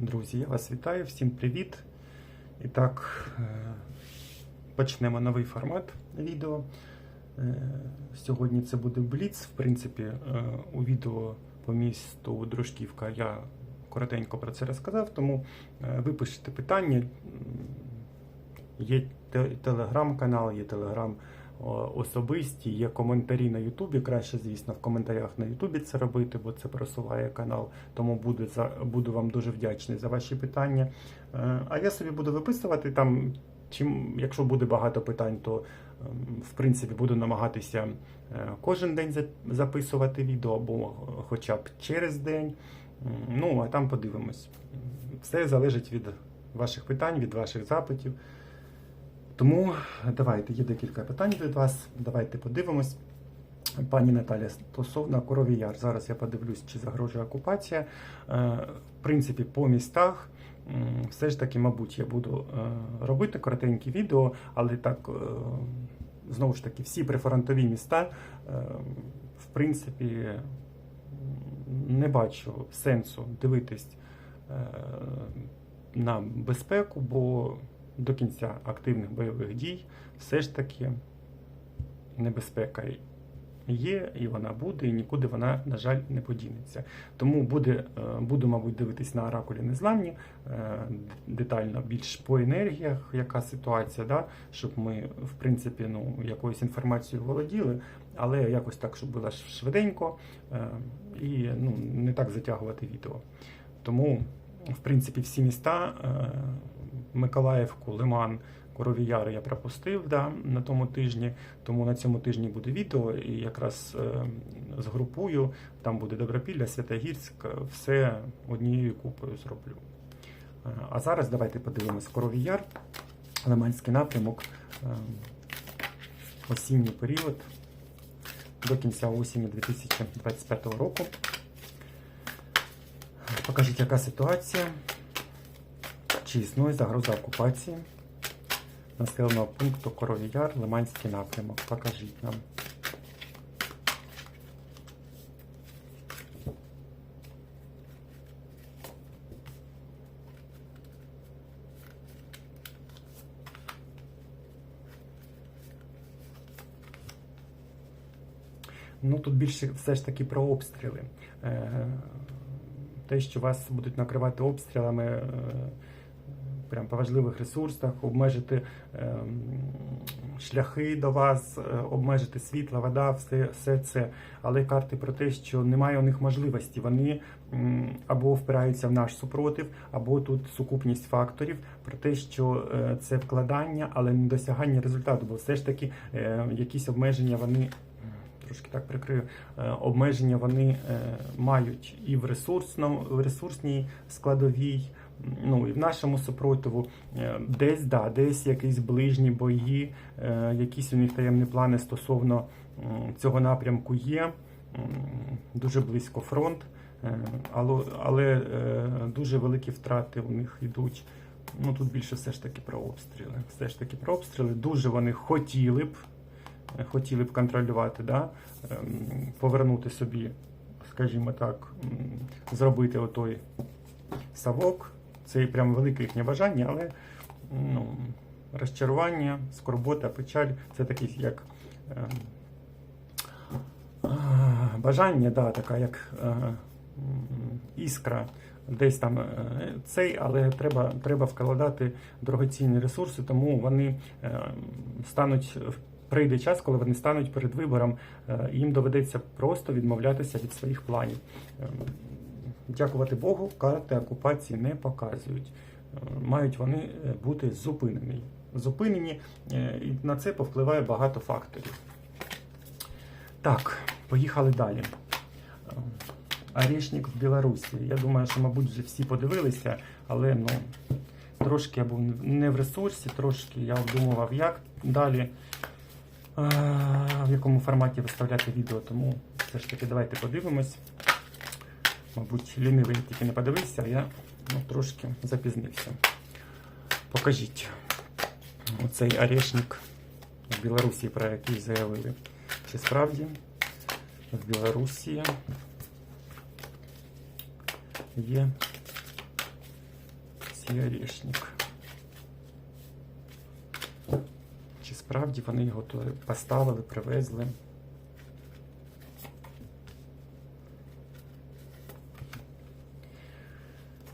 Друзі, я вас вітаю, всім привіт. І так, е, почнемо новий формат відео. Е, Сьогодні це буде Бліц. В принципі, е, у відео по місту Дружківка я коротенько про це розказав, тому ви пишете питання. Є телеграм-канал, є телеграм о, особисті, є коментарі на Ютубі. Краще, звісно, в коментарях на Ютубі це робити, бо це просуває канал. Тому буду, за, буду вам дуже вдячний за ваші питання. Е, А я собі буду виписувати там. Чим, якщо буде багато питань, то ем, в принципі буду намагатися е, кожен день записувати відео або хоча б через день. Ну, а там подивимось. Все залежить від ваших питань, від ваших запитів. Тому давайте, є декілька питань від вас. Давайте подивимось. Пані Наталя, стосовно Корові Яр. Зараз я подивлюсь, чи загрожує окупація. Е, В принципі, по містах все ж таки, мабуть, я буду е, робити коротенькі відео, але так, е, знову ж таки, всі прифронтові міста, в принципі, не бачу сенсу дивитись на безпеку, бо до кінця активних бойових дій все ж таки небезпека є, і вона буде, і нікуди вона, на жаль, не подінеться. Тому буде, е, буду, мабуть, дивитись на оракулі незламні, е, детально більш по енергіях, яка ситуація, да? щоб ми, в принципі, ну, якоюсь інформацією володіли, але якось так, щоб було швиденько е, і ну, не так затягувати відео. Тому, в принципі, всі міста Миколаївку, Лиман, Корові Яри я пропустив да, на тому тижні, тому на цьому тижні буде відео і якраз е, згрупую, там буде Добропілля, Святогірськ, все однією купою зроблю. Е, А зараз давайте подивимось Корові Яр, Лиманський напрямок, е, осінній період до кінця осені 2025 року. Покажіть, яка ситуація, чи існує загроза окупації населеного пункту Корові Яр, Лиманський напрямок. Покажіть нам. Ну тут більше все ж таки про обстріли. Е, Те, що вас будуть накривати обстрілами е, прям по важливих ресурсах, обмежити е, шляхи до вас, е, обмежити світла, вода, все, все це. Але карти про те, що немає у них можливості. Вони або впираються в наш супротив, або тут сукупність факторів про те, що е, це вкладання, але не досягання результату, бо все ж таки е, якісь обмеження вони. Трошки так прикрию, е, обмеження вони е, мають і в ресурсному, в ресурсній складовій, ну і в нашому супротиву. Е, Десь да, десь якісь ближні бої, е, якісь у них таємні плани стосовно цього напрямку є. Дуже близько фронт, е, але, але дуже великі втрати у них йдуть. Ну тут більше все ж таки про обстріли. Все ж таки про обстріли. Дуже вони хотіли б хотіли б контролювати, да? ем, повернути собі, скажімо так, зробити отой савок. Це прям велике їхнє бажання, але ну, розчарування, скорбота, печаль це такий як ем, а, бажання, да, така як е, іскра. Десь там е, цей, але треба, треба вкладати дорогоцінні ресурси, тому вони е, стануть прийде час, коли вони стануть перед вибором, е, їм доведеться просто відмовлятися від своїх планів. Дякувати Богу, карти окупації не показують. Е, Мають вони е, бути зупинені. Зупинені, е, і на це повпливає багато факторів. Так, поїхали далі. Орешник в Білорусі. Я думаю, що, мабуть, вже всі подивилися, але ну, трошки я був не в ресурсі, трошки я обдумував, як далі, в якому форматі виставляти відео. Тому все ж таки давайте подивимось. Мабуть, лінивий тільки не подивився, а я ну, трошки запізнився. Покажіть оцей орешник в Білорусі, про який заявили. Чи справді в Білорусі є і Орешник. Чи справді вони його поставили, привезли?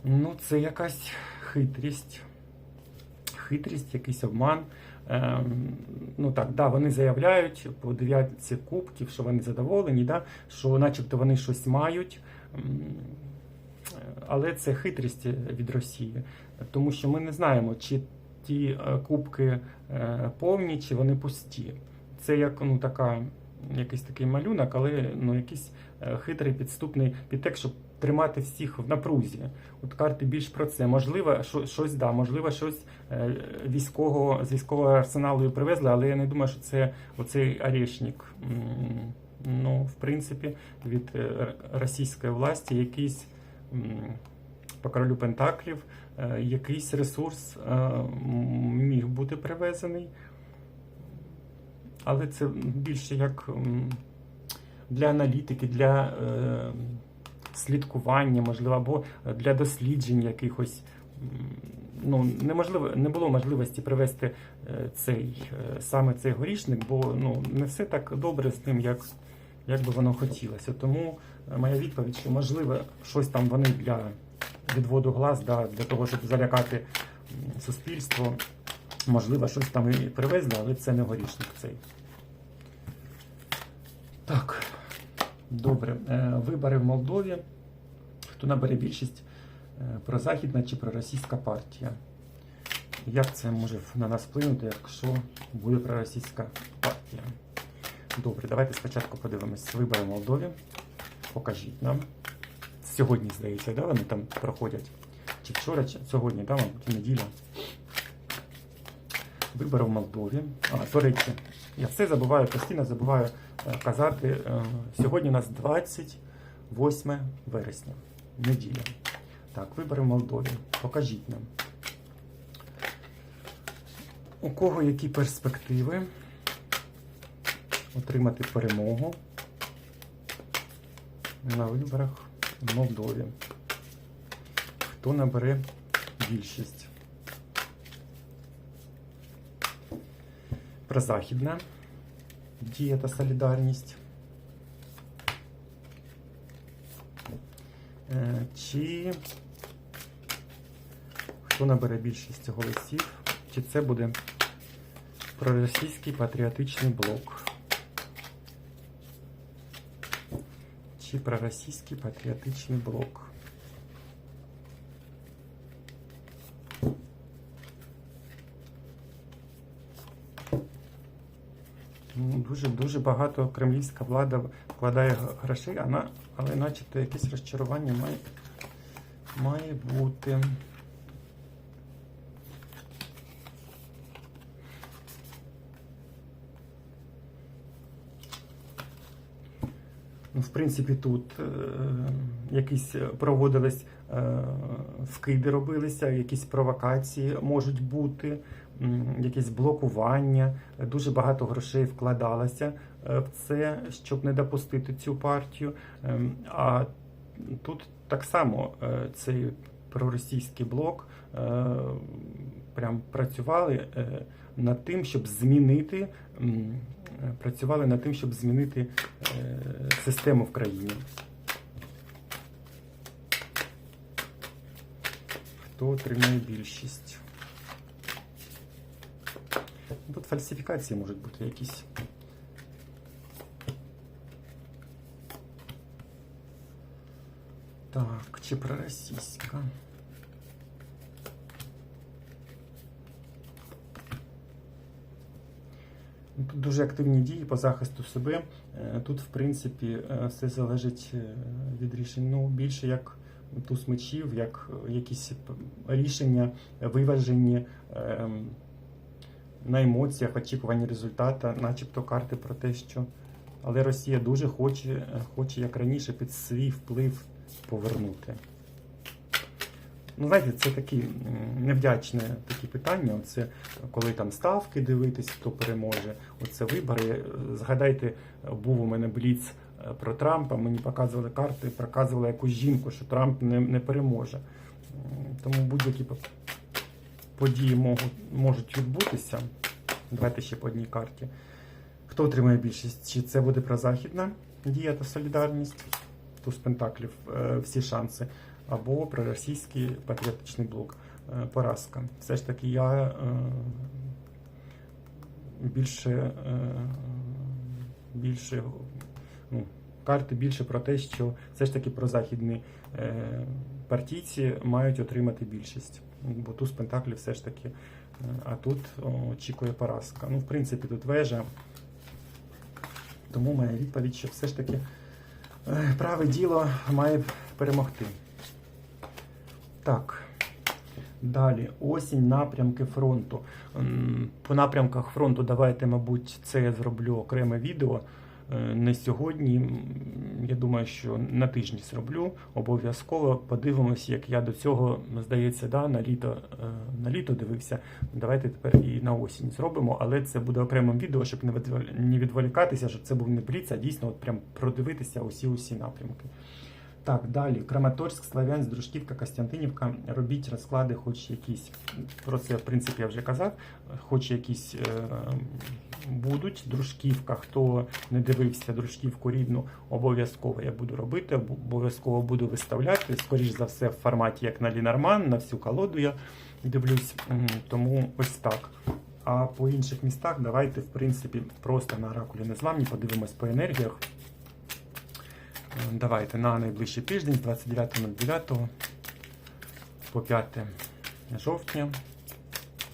Ну, це якась хитрість. Хитрість, якийсь обман. Ем, ну так, да, вони заявляють по дев'ятці кубків, що вони задоволені, да, що начебто вони щось мають. М, Але це хитрість від Росії, тому що ми не знаємо, чи ті е, кубки е, повні, чи вони пусті. Це як ну, така, якийсь такий малюнок, але ну, якийсь е, хитрий підступний підтекст, щоб тримати всіх в напрузі. От карти більш про це. Можливо, що, щось да, можливо, щось е, військового з військового арсеналу привезли, але я не думаю, що це оцей орешник. Ну, в принципі, від е, російської власті якийсь по королю Пентаклів, е, якийсь ресурс міг бути привезений. Але це більше як для аналітики, для слідкування, можливо, або для досліджень якихось. Ну, неможливо, не було можливості привести е, цей е, саме цей горішник, бо ну, не все так добре з ним, як, як би воно хотілося. Тому е, моя відповідь, що можливо, щось там вони для відводу глаз, да, для того, щоб залякати суспільство. Можливо, щось там і привезли, але це не горішник цей. Так, добре. Е, Вибори в Молдові. Хто набере більшість е, прозахідна чи проросійська партія? Як це може на нас вплинути, якщо буде проросійська партія? Добре, давайте спочатку подивимось вибори в Молдові. Покажіть нам. Сьогодні, здається, да, вони там проходять. Чи вчора, чи сьогодні, да, мабуть, неділя. Вибори в Молдові. Речі, я все забуваю, постійно забуваю е, казати. е, Сьогодні у нас 28 вересня, неділя. Так, вибори в Молдові. Покажіть нам. У кого які перспективи отримати перемогу на виборах в Молдові? Хто набере більшість? Прозахідна дія та солідарність. Е, Чи хто набере більшість голосів? Чи це буде проросійський патріотичний блок? Чи проросійський патріотичний блок? Ну, Дуже дуже багато кремлівська влада вкладає грошей, але начебто якесь розчарування має, має бути. Ну, в принципі, тут е, якісь проводились е, вкиди робилися, якісь провокації можуть бути, м, якесь блокування. Дуже багато грошей вкладалося е, в це, щоб не допустити цю партію. Ем, А тут так само е, цей проросійський блок е, прям працювали над тим, щоб змінити. Працювали над тим, щоб змінити систему в країні. Хто отримає більшість? Тут фальсифікації можуть бути якісь. Так, чи проросійська? Тут дуже активні дії по захисту себе. Е, Тут, в принципі, е, все залежить е, від рішень. Ну, більше як туз мечів, як якісь рішення виважені ем, на емоціях, очікувані результата, начебто карти про те, що. Але Росія дуже хоче, хоче як раніше, під свій вплив повернути. Ну, знаєте, це такі невдячне такі питання. Оце коли там ставки дивитись, хто переможе. Оце вибори. Згадайте, був у мене бліц е, про Трампа. Мені показували карти, показували якусь жінку, що Трамп не, не переможе. Тому будь-які події можуть, можуть відбутися. Давайте ще по одній карті. Хто отримає більшість? Чи це буде прозахідна дія та солідарність? Туз Пентаклів, е, всі шанси. Або проросійський патріотичний блок. Е, Поразка. Все ж таки я е, більше, більше ну, карти більше про те, що все ж таки прозахідні партійці мають отримати більшість. Бо туз Пентаклів все ж таки. е, А тут очікує поразка. Ну, в принципі, тут вежа. Тому моя відповідь, що все ж таки е, праве діло має перемогти. Так. Далі, осінь, напрямки фронту. По напрямках фронту давайте, мабуть, це я зроблю окреме відео. Е, Не сьогодні. Я думаю, що на тижні зроблю. Обов'язково подивимось, як я до цього, здається, да, на літо, е, на літо дивився. Давайте тепер і на осінь зробимо, але це буде окремим відео, щоб не відволі- не відволікатися, щоб це був не бліц, а дійсно от прям продивитися усі усі напрямки. Так, далі. Краматорськ, Славянськ, Дружківка, Костянтинівка. Робіть розклади, хоч якісь. Про це, в принципі, я вже казав. Хоч якісь е, будуть. Дружківка, хто не дивився дружківку рідну, обов'язково я буду робити, обов'язково буду виставляти. Скоріш за все, в форматі, як на Лінарман, на всю колоду я дивлюсь. Тому ось так. А по інших містах давайте, в принципі, просто на оракулі незламні подивимось по енергіях. Давайте на найближчий тиждень з 29.09 по 5 жовтня.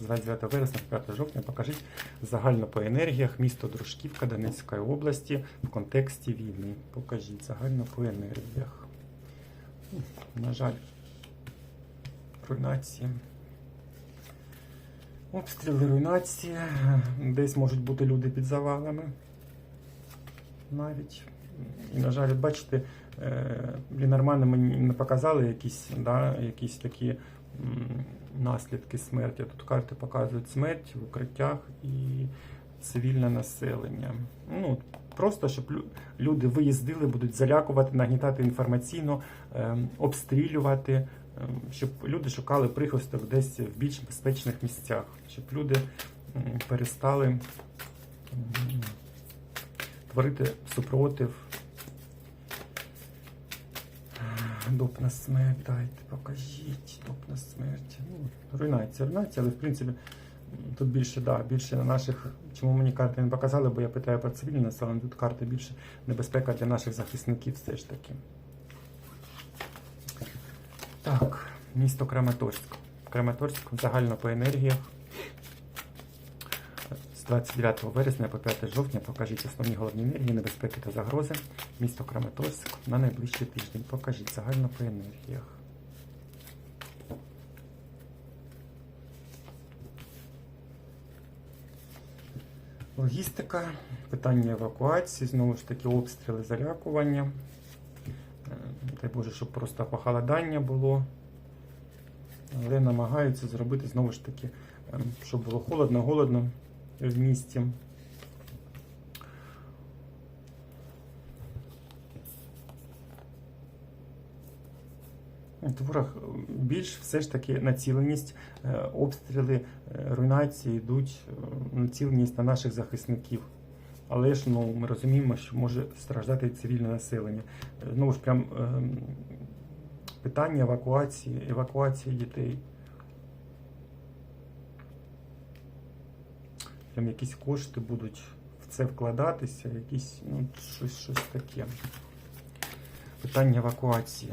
З 29 вересня по 5 жовтня покажіть загально по енергіях місто Дружківка Донецької області в контексті війни. Покажіть загально по енергіях. На жаль, руйнації. Обстріли руйнації. Десь можуть бути люди під завалами. Навіть. І, на жаль, бачите, е, Лінармани мені не показали якісь, да, якісь такі наслідки смерті. Тут карти показують смерть в укриттях і цивільне населення. Ну, просто щоб люди виїздили, будуть залякувати, нагнітати інформаційно, е, обстрілювати, е, щоб люди шукали прихисток десь в більш безпечних місцях, щоб люди перестали творити супротив. Доп на смерть, дайте, покажіть, доп на смерть. Ну, руйнація, руйнація, але в принципі тут більше, да, більше на наших. Чому мені карти не показали, бо я питаю про цивільне населення, тут карти більше небезпека для наших захисників все ж таки. Так, місто Краматорськ. Краматорськ загально по енергіях. З 29 вересня по 5 жовтня покажіть основні головні енергії, небезпеки та загрози. Місто Краматорськ на найближчий тиждень. Покажіть загально по енергіях. Логістика, питання евакуації, знову ж таки, обстріли, залякування. Е, Дай Боже, щоб просто похолодання було. Але намагаються зробити знову ж таки, е, щоб було холодно, голодно в місті. Е, більш все ж таки націленість, е, обстріли, е, руйнації йдуть е, націленість на наших захисників. Але ж ну, ми розуміємо, що може страждати цивільне населення. Знову ж прям ем, питання евакуації, евакуації дітей. Прям якісь кошти будуть в це вкладатися, якісь ну, щось, щось таке. Питання евакуації.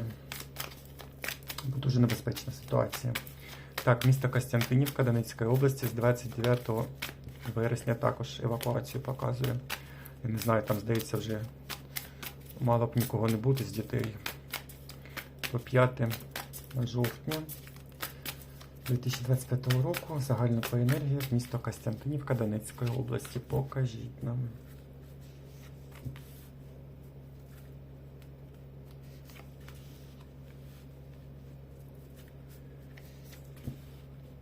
Дуже небезпечна ситуація. Так, місто Костянтинівка Донецької області з 29 вересня також евакуацію показує. Я не знаю, там здається вже мало б нікого не бути з дітей. По 5 жовтня 2025 року загально по енергіях місто Костянтинівка Донецької області. Покажіть нам.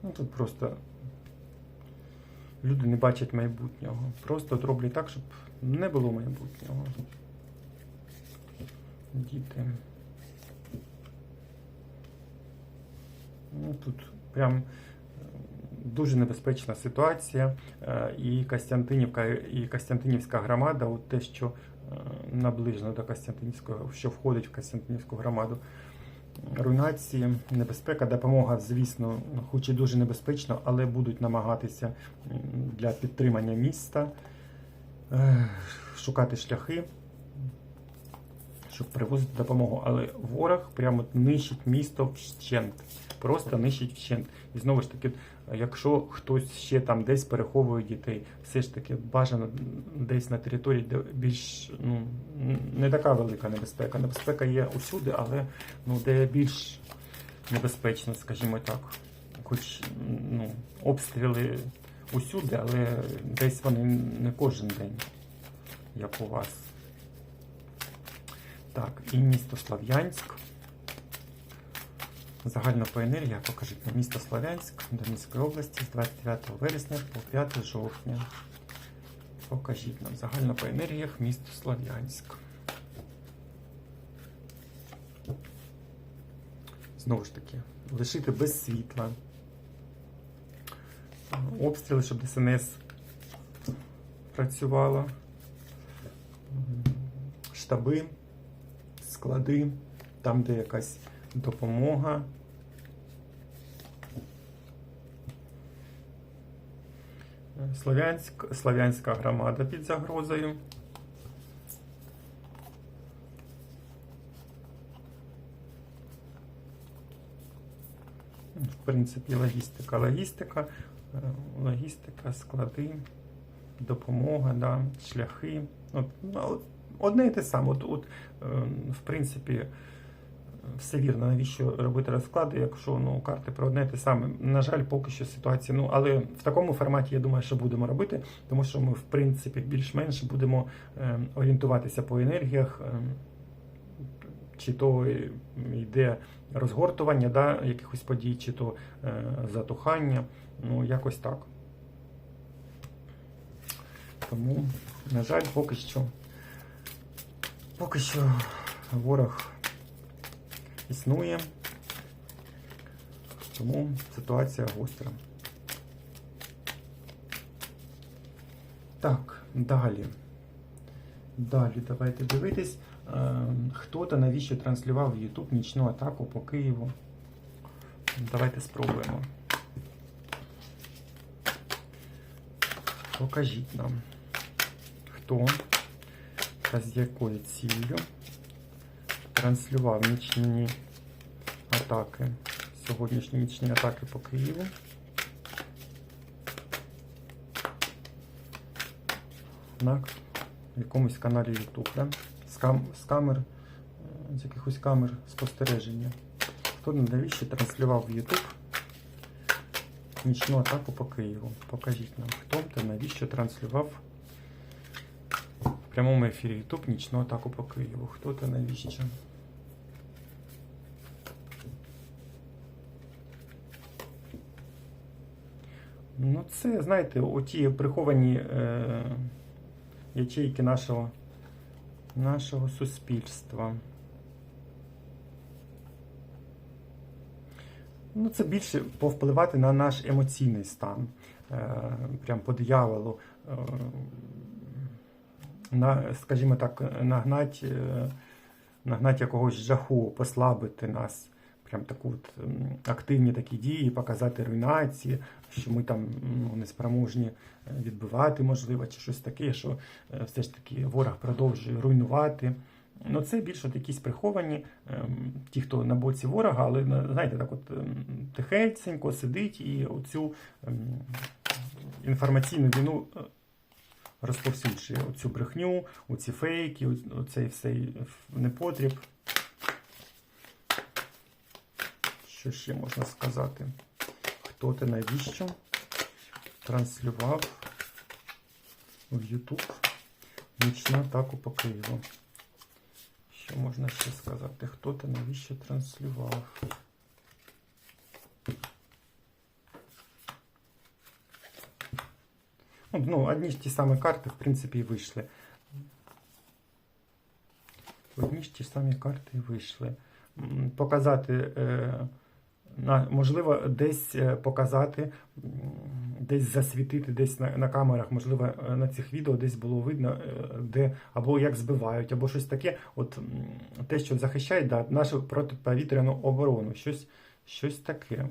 Ну, тут просто люди не бачать майбутнього. Просто от роблять так, щоб не було майбутнього. Діти. Ну, тут прям дуже небезпечна ситуація. Е, І Костянтинівка, і Костянтинівська громада, от те, що е, наближено до Костянтинівського, що входить в Костянтинівську громаду. Руйнації, небезпека, допомога, звісно, хоч і дуже небезпечно, але будуть намагатися для підтримання міста е, шукати шляхи, щоб привозити допомогу. Але ворог прямо нищить місто вщент. Просто нищить вщент. І знову ж таки, якщо хтось ще там десь переховує дітей, все ж таки бажано десь на території, де більш ну, не така велика небезпека. Небезпека є усюди, але ну, де більш небезпечно, скажімо так. Хоч ну, обстріли усюди, але десь вони не кожен день, як у вас. Так, і місто Слов'янськ. Загально по енергії покажіть на місто Слов'янськ Донецької області з 29 вересня по 5 жовтня. Покажіть нам загально по енергіях місто Слов'янськ. Знову ж таки, лишити без світла. Обстріли, щоб ДСНС працювала. Штаби, склади, там, де якась допомога. Слов'янськ, Слов'янська громада під загрозою. В принципі, логістика, логістика, е, логістика, склади, допомога, да, шляхи. От, ну, одне і те саме. От, от, е, в принципі, все вірно, навіщо робити розклади, якщо ну, карти про одне і те саме. На жаль, поки що ситуація. Ну, але в такому форматі я думаю, що будемо робити, тому що ми, в принципі, більш-менш будемо е, орієнтуватися по енергіях. Е, чи то йде розгортування да, якихось подій, чи то е, затухання. Ну, якось так. Тому, на жаль, поки що, поки що ворог існує, тому ситуація гостра. Так, далі. Далі давайте дивитись. Е, Хто та навіщо транслював в YouTube нічну атаку по Києву? Давайте спробуємо. Покажіть нам, хто та з якою ціллю транслював нічні атаки, сьогоднішні нічні атаки по Києву. На якомусь каналі YouTube, да? з, кам з камер, з якихось камер спостереження. Хто навіщо транслював в YouTube нічну атаку по Києву? Покажіть нам, хто та навіщо транслював прямому ефірі YouTube нічну атаку по Києву. Хто та навіщо? Ну, це, знаєте, оті приховані е, ячейки нашого, нашого суспільства. Ну, це більше повпливати на наш емоційний стан. Е, прям по дияволу. Е, на, скажімо так, нагнать, е, нагнать якогось жаху, послабити нас. Прям таку от, активні такі дії, показати руйнації, що ми там ну, неспроможні е, відбивати, можливо, чи щось таке, що е, все ж таки ворог продовжує руйнувати. Ну, це більше от якісь приховані, ем, ті, хто на боці ворога, але знаєте, так от ем, тихесенько сидить і оцю ем, інформаційну війну розповсюджує оцю брехню, оці фейки, оцей всей непотріб. Що ще можна сказати? Хто ти навіщо транслював в YouTube нічну атаку по Києву? Що можна ще сказати? Хто ти навіщо транслював? Ну, одні ж ті самі карти, в принципі, і вийшли. Одні ж ті самі карти і вийшли. Показати е, можливо, десь е, показати, десь засвітити, десь на, на камерах, можливо, е, на цих відео десь було видно, де або як збивають, або щось таке. От те, що захищає да, нашу протиповітряну оборону, щось, щось таке.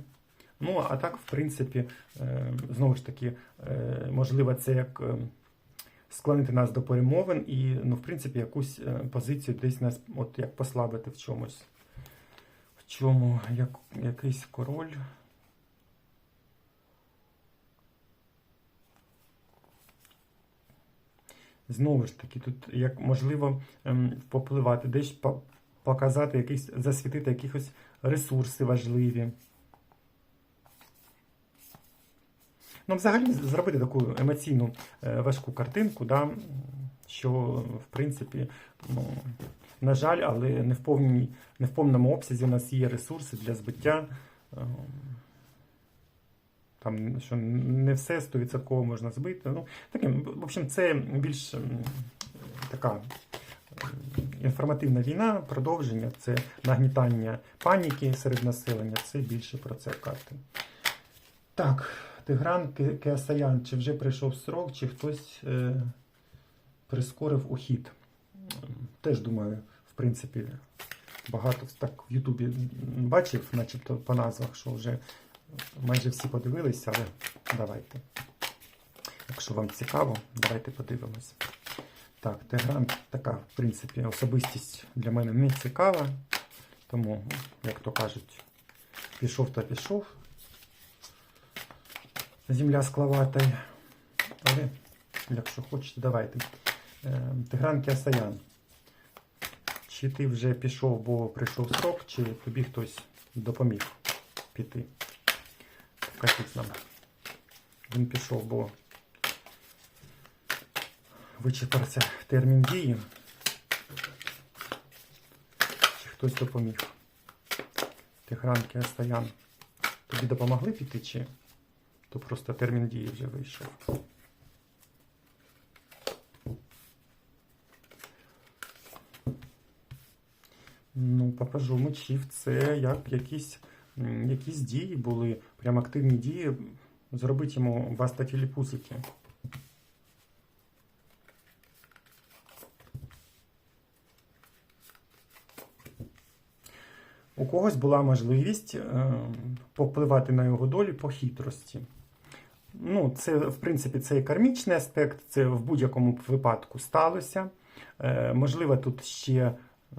Ну, а так, в принципі, е, знову ж таки, е, можливо, це як е, склонити нас до перемовин і, ну, в принципі, якусь позицію десь нас от як послабити в чомусь. В чому як, якийсь король. Знову ж таки, тут як можливо ем, попливати, десь показати якийсь, засвітити якісь ресурси важливі. Ну, взагалі, зробити таку емоційну е, важку картинку, да, що, в принципі, ну, на жаль, але не в, повній, не в повному обсязі у нас є ресурси для збиття. Ем, Там, що не все 100% можна збити. Ну, таким, в общем, це більш така інформативна війна, продовження, це нагнітання паніки серед населення, це більше про це карти. Так, Тигран Ке- Кеасаян, чи вже прийшов срок, чи хтось е, прискорив ухід. Теж думаю, в принципі, багато так в Ютубі бачив, начебто по назвах, що вже майже всі подивилися, але давайте. Якщо вам цікаво, давайте подивимось. Так, Тигран така, в принципі, особистість для мене не цікава. Тому, як то кажуть, пішов то пішов. Земля склавата. Але, якщо хочете, давайте. Е, Тигран Кіасаян. Чи ти вже пішов, бо прийшов срок, чи тобі хтось допоміг піти? Кажіть нам. Він пішов, бо вичерпався термін дії. Чи хтось допоміг? Тигран Кіасаян. Тобі допомогли піти, чи то просто термін дії вже вийшов? Ну, покажу мечів. Це як якісь, якісь дії були, прям активні дії. Зробити йому баста тіліпусики. У когось була можливість е, попливати на його долі по хитрості. Ну, це, в принципі, це і кармічний аспект, це в будь-якому випадку сталося. Е, можливо, тут ще.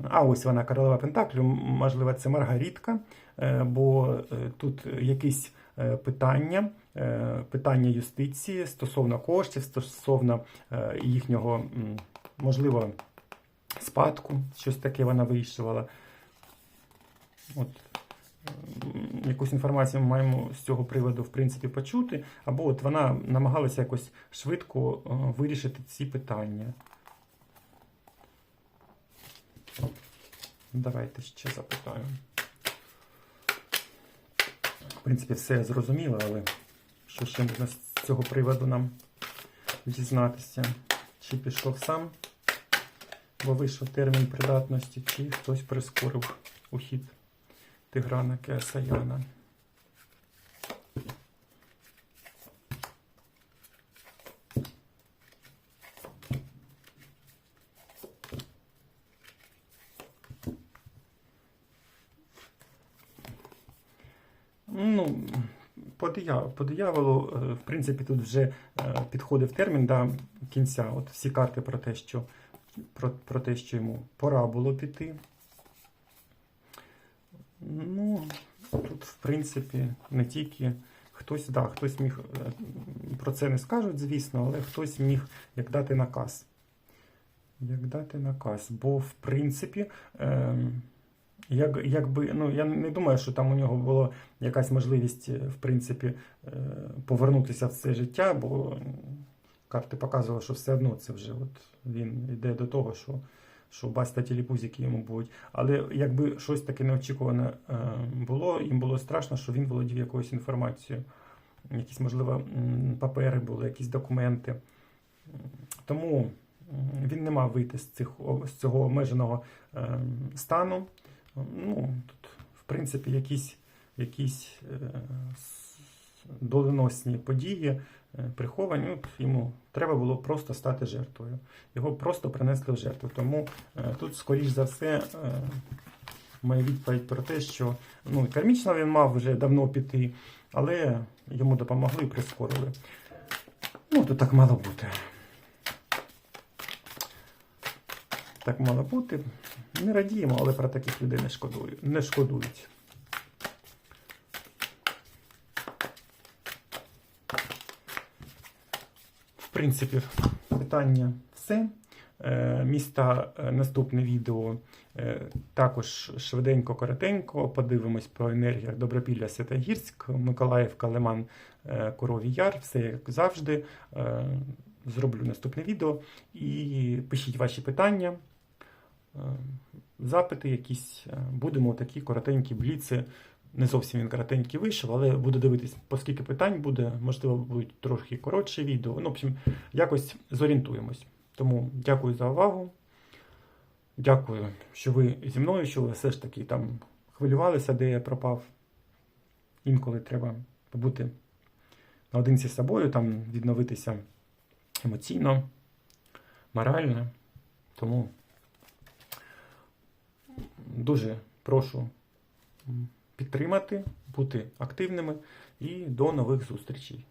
А ось вона королева Пентаклю, можливо, це Маргаритка, е, бо е, тут якісь е, питання, е, питання юстиції стосовно коштів, стосовно е, їхнього, можливо, спадку, щось таке вона вирішувала. От, якусь інформацію ми маємо з цього приводу, в принципі, почути, або от вона намагалася якось швидко е, вирішити ці питання. Давайте ще запитаю. В принципі, все зрозуміло, але що ще можна з цього приводу нам дізнатися? Чи пішов сам, бо вийшов термін придатності, чи хтось прискорив ухід Тиграна Кеасаяна. Ну, по, дияволу, по дияволу, е, в принципі, тут вже е, підходив термін до кінця. От всі карти про те, що, про, про те, що йому пора було піти. Ну, тут, в принципі, не тільки хтось, да, хтось міг, е, про це не скажуть, звісно, але хтось міг як дати наказ. Як дати наказ. Бо, в принципі, ем, як, якби, ну, я не думаю, що там у нього була якась можливість, е, в принципі, е, повернутися в це життя, бо карти показували, що все одно це вже от він йде до того, що, що баста тіліпузики йому будуть. Але якби щось таке неочікуване е, було, їм було страшно, що він володів якоюсь інформацією. Якісь, можливо, папери були, якісь документи. Тому він не мав вийти з, цих, з цього обмеженого е, стану. Ну, тут, в принципі, якісь якісь е, доленосні події приховані. Ну, йому треба було просто стати жертвою. Його просто принесли в жертву. Тому е, тут, скоріш за все, е, моя відповідь про те, що ну, кармічно він мав вже давно піти, але йому допомогли і прискорили. Ну, то так мало бути. Так мало бути. Не радіємо, але про таких людей не шкодую- не шкодують. Принципі, питання все. Е, Міста е, наступне відео е, також швиденько, коротенько. Подивимось по енергіях Добропілля Святогірськ, Миколаївка, Лиман, Коровій Яр. Все як завжди. Зроблю наступне відео і пишіть ваші питання, запити якісь. Будемо такі коротенькі бліци. Не зовсім він коротенький вийшов, але буду дивитись, оскільки питань буде. Можливо, будуть трохи коротше відео. Ну, в общем, якось зорієнтуємось. Тому дякую за увагу. Дякую, що ви зі мною, що ви все ж таки там хвилювалися, де я пропав. Інколи треба побути наодинці з собою, там відновитися емоційно, морально. Тому дуже прошу підтримати, бути активними і до нових зустрічей.